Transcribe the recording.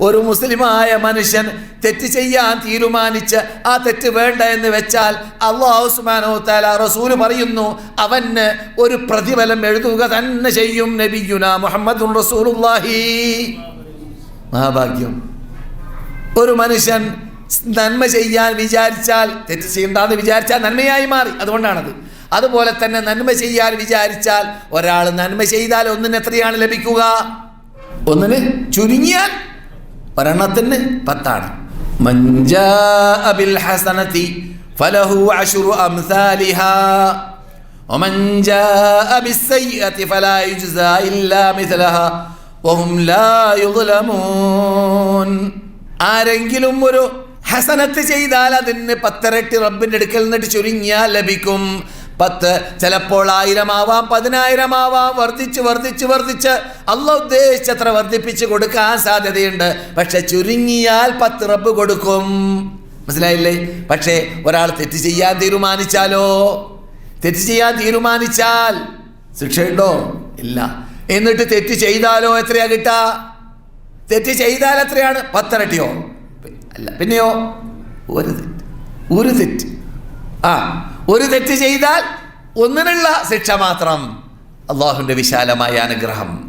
ഒരു മുസ്ലിമായ മനുഷ്യൻ തെറ്റ് ചെയ്യാൻ തീരുമാനിച്ച് ആ തെറ്റ് വേണ്ട എന്ന് വെച്ചാൽ അള്ളാഹു സുബ്ഹാനഹു തആല റസൂൽ പറയുന്നു അവന് ഒരു പ്രതിഫലം എഴുതുക തന്നെ ചെയ്യും നബിയുന മുഹമ്മദ് റസൂലുള്ളാഹി. മഹാഭാഗ്യം. ഒരു മനുഷ്യൻ നന്മ ചെയ്യാൻ വിചാരിച്ചാൽ തെറ്റ് ചെയ്യണ്ടെന്ന് വിചാരിച്ചാൽ നന്മയായി മാറി. അതുകൊണ്ടാണത്. അതുപോലെ തന്നെ നന്മ ചെയ്യാൻ വിചാരിച്ചാൽ ഒരാൾ നന്മ ചെയ്താൽ ഒന്നിന് എത്രയാണ് ലഭിക്കുക? ഒന്നിന് ചുരുങ്ങിയാൽ ഒരെണ്ണത്തിന് പത്താണ് മഞ്ജാഅ ബിൽ ഹസനതി ഫലഹു അശ്റു അംസാലിഹാ ومن جاء بالسيئة فلا يجزى إلا مثلها وهم لا يظلمون ആരെങ്കിലും ഒരു ഹസനത്ത് ചെയ്താൽ അതിന് പത്തരട്ടി റബ്ബിൻ്റെ അടുക്കൽ നിന്നിട്ട് ചുരുങ്ങിയാൽ ലഭിക്കും പത്ത് ചിലപ്പോൾ ആയിരമാവാം പതിനായിരമാവാം വർദ്ധിച്ച് വർദ്ധിച്ച് വർദ്ധിച്ച്. അല്ല ഉദ്ദേശിച്ചത്ര വർദ്ധിപ്പിച്ച് കൊടുക്കാൻ സാധ്യതയുണ്ട്. പക്ഷെ ചുരുങ്ങിയാൽ പത്ത് റബ്ബ് കൊടുക്കും. മനസ്സിലായില്ലേ? പക്ഷേ ഒരാൾ തെറ്റ് ചെയ്യാൻ തീരുമാനിച്ചാലോ? തെറ്റ് ചെയ്യാൻ തീരുമാനിച്ചാൽ ശിക്ഷയുണ്ടോ ഇല്ല. എന്നിട്ട് തെറ്റ് ചെയ്താലോ എത്രയാ കിട്ടാ? തെറ്റ് ചെയ്താൽ എത്രയാണ്? പത്തരട്ടിയോ? അല്ല പിന്നെയോ? ഒരു തെറ്റ്. ഒരു തെറ്റ്. ആ ഒരു തെറ്റ് ചെയ്താൽ ഒന്നിനുള്ള ശിക്ഷ മാത്രം. അള്ളാഹുവിന്റെ വിശാലമായ അനുഗ്രഹം.